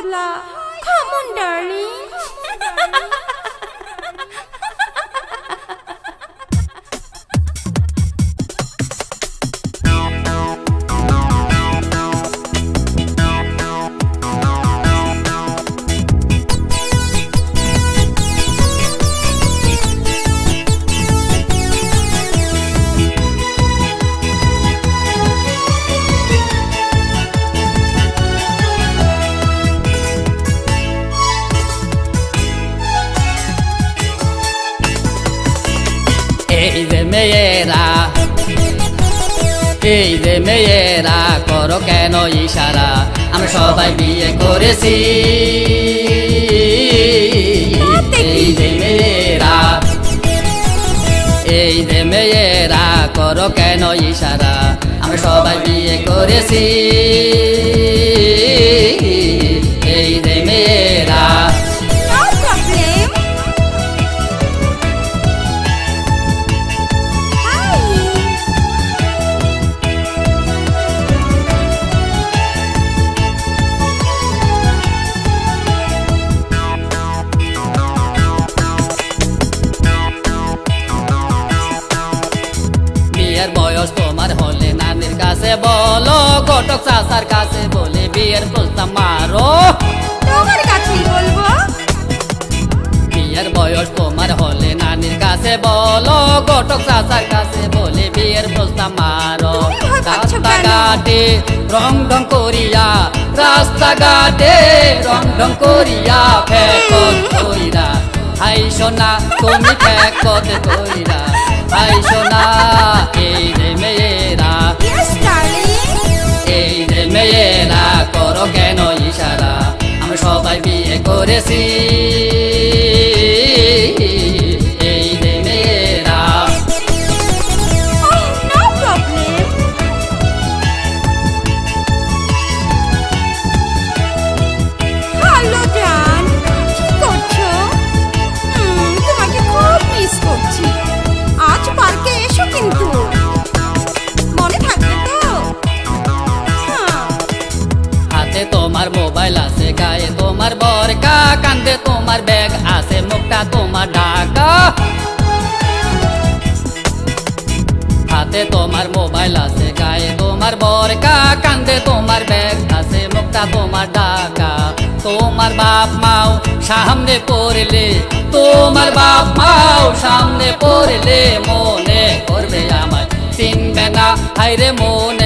পাতলা on, darling. মেয়েরা। এই যে মেয়েরা, করো কেন ইশারা? আমরা সবাই বিয়ে করেছি। এই যে মেয়েরা, এই যে মেয়েরা, করো কেন ইশারা? আমরা সবাই বিয়ে করেছি। বয়স তোমার হলে নানির কাছে বলো ঘটক চাচার কাছে বলে বিয়ের প্রস্তাব মারো। তোমার কাছেই বলব। বিয়ের বয়স তোমার হলে নানির কাছে বলো ঘটক চাচার কাছে বলে বিয়ের প্রস্তাব মারো? রাস্তাঘাটে রং ঢং করিয়া রাস্তাঘাটে রং ঢং করিয়া ফেকত কইরা হাই সোনা তুমি কইরা। করেছি। এই Oh, no problem. হ্যালো জান কি করছ? হুম, তোমাকে খুব মিস করছি। আজ পার্কে এসো কিন্তু। মনে থাকবে তো? হ্যাঁ। হাতে তোমার মোবাইল গায়ে তোমার বরকা, কান্দে তোমার ব্যাগ, আছে মুখটা তোমার ঢাকা হাতে তোমার মোবাইল আছে, গায়ে তোমার বরকা, কান্দে তোমার ব্যাগ, আছে মুখটা তোমার ঢাকা তোমার বাপ মাও সামনে পড়লে, তোমার বাপ মাও সামনে পড়লে, মনে করবে আমায়, চিনবে না হাইরে মনে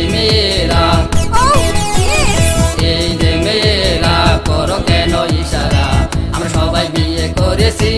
যে মেয়েরা ও ইয়েস এই যে মেয়েরা করো কেন ইশারা আমরা সবাই বিয়ে করেছি